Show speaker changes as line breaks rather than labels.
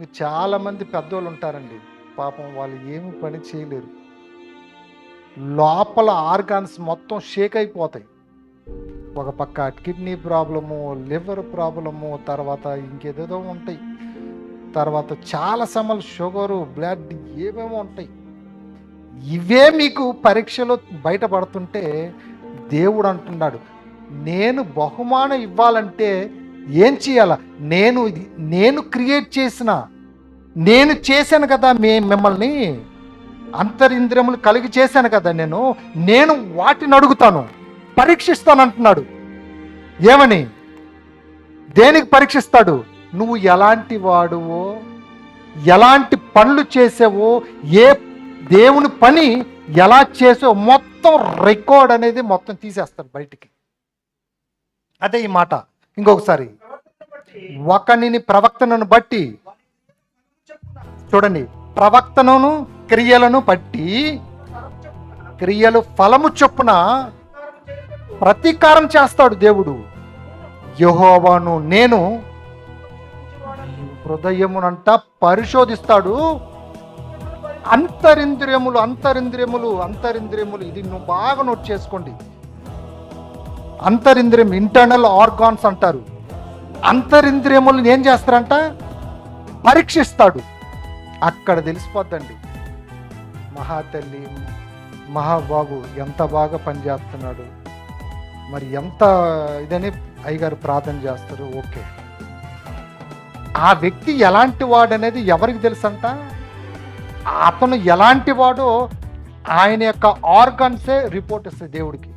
మీరు చాలామంది పెద్దోళ్ళు ఉంటారండి పాపం వాళ్ళు ఏమి పని చేయలేరు. లోపల ఆర్గాన్స్ మొత్తం షేక్ అయిపోతాయి. ఒక పక్క కిడ్నీ ప్రాబ్లము లివర్ ప్రాబ్లము తర్వాత ఇంకేదేదో ఉంటాయి. తర్వాత చాలా సమలు షుగరు బ్లడ్ ఏమేమో ఉంటాయి. ఇవే మీకు పరీక్షలో బయటపడుతుంటే దేవుడు అంటున్నాడు నేను బహుమానం ఇవ్వాలంటే ఏం చేయాల? నేను ఇది నేను క్రియేట్ చేసిన నేను చేశాను కదా మే మిమ్మల్ని అంతరింద్రియములు కలిగి చేశాను కదా నేను నేను వాటిని అడుగుతాను పరీక్షిస్తాను అంటున్నాడు. ఏమని? దేనికి పరీక్షిస్తాడు? నువ్వు ఎలాంటి వాడువో ఎలాంటి పనులు చేసావో ఏ దేవుని పని ఎలా చేసావో మొత్తం రికార్డ్ అనేది మొత్తం తీసేస్తాడు బయటికి. అదే ఈ మాట. ఇంకొకసారి. ఒకనిని ప్రవక్తనను బట్టి చూడండి ప్రవక్తను క్రియలను బట్టి క్రియలు ఫలము చొప్పున ప్రతీకారం చేస్తాడు దేవుడు. యహోవాను నేను హృదయమునంట పరిశోధిస్తాడు. అంతరింద్రియములు అంతరింద్రియములు అంతరింద్రియములు ఇది నువ్వు బాగా నోట్ చేసుకోండి. అంతరింద్రియం ఇంటర్నల్ ఆర్గాన్స్ అంటారు. అంతరింద్రియములను ఏం చేస్తారంట? పరీక్షిస్తాడు. అక్కడ తెలిసిపోద్దండి. మహాతల్లి మహాబాబు ఎంత బాగా పనిచేస్తున్నాడు మరి ఎంత ఇదని అయ్యగారు ప్రార్థన చేస్తారు. ఓకే. ఆ వ్యక్తి ఎలాంటి వాడు అనేది ఎవరికి తెలుసంట? అతను ఎలాంటి వాడో ఆయన యొక్క ఆర్గన్సే రిపోర్ట్ ఇస్తాయి దేవుడికి.